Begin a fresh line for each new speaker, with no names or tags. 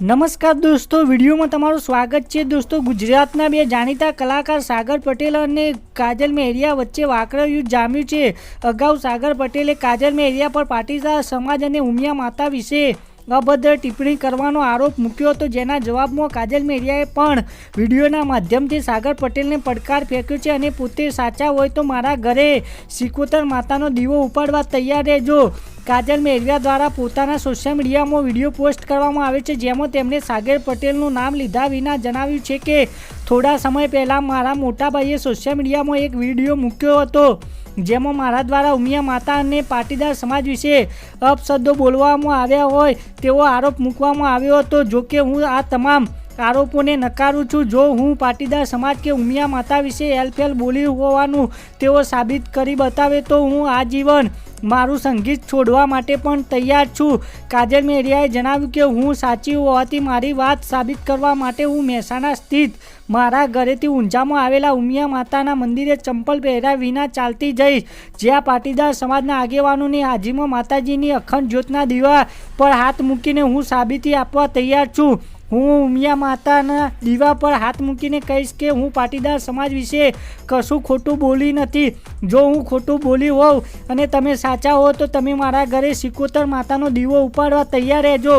નમસ્કાર દોસ્તો, વિડીયોમાં તમારું સ્વાગત છે. દોસ્તો, ગુજરાતના બે જાણીતા કલાકાર સાગર પટેલ અને કાજલ મેરિયા વચ્ચે વાકરા યુદ્ધ જામ્યું છે. અગાઉ સાગર પટેલે કાજલ મેરિયા પર પાટીદાર સમાજ અને ઉમિયા માતા વિશે અભદ્ર ટિપ્પણી કરવાનો આરોપ મૂક્યો હતો, જેના જવાબમાં કાજલ મેરિયાએ પણ વિડીયોના માધ્યમથી સાગર પટેલને પડકાર ફેંક્યો છે અને પોતે સાચા હોય તો મારા ઘરે સિકોતર માતાનો દીવો ઉપાડવા તૈયાર રહેજો. કાજલ મેઘરા દ્વારા પોતાના સોશિયલ મીડિયામાં વીડિયો પોસ્ટ કરવામાં આવે છે. જેમાં તેમણે સાગર પટેલનું નામ લીધા વિના જણાવ્યું છે કે, થોડા સમય પહેલાં મારા મોટાભાઈએ સોશિયલ મીડિયામાં એક વીડિયો મૂક્યો હતો, જેમાં મારા દ્વારા ઉમિયા માતા અને પાટીદાર સમાજ વિશે અપશબ્દો બોલવામાં આવ્યા હોય તેવો આરોપ મૂકવામાં આવ્યો હતો. જોકે હું આ તમામ આરોપોને નકારું છું. જો હું પાટીદાર સમાજ કે ઉમિયા માતા વિશે એલફેલ બોલી હોવાનું તેઓ સાબિત કરી બતાવે તો હું આજીવન મારું સંગીત છોડવા માટે પણ તૈયાર છું. કાજલ મેરિયાએ જણાવ્યું કે હું સાચી હોવાથી મારી વાત સાબિત કરવા માટે હું મહેસાણા સ્થિત મારા ઘરેથી ઊંઝામાં આવેલા ઉમિયા માતાના મંદિરે ચંપલ પહેર્યા વિના ચાલતી જઈશ. જ્યાં પાટીદાર સમાજના આગેવાનોની હાજીમાં માતાજીની અખંડ જ્યોતના દીવા પર હાથ મૂકીને હું સાબિતી આપવા તૈયાર છું. હું ઉમિયા માતાના દીવા પર હાથ મૂકીને કહીશ કે હું પાટીદાર સમાજ વિશે કશું ખોટું બોલી નથી. જો હું ખોટું બોલી હોઉં અને તમે સાચા હો તો તમે મારા ઘરે સિકોતર માતાનો દીવો ઉપાડવા તૈયાર રહેજો.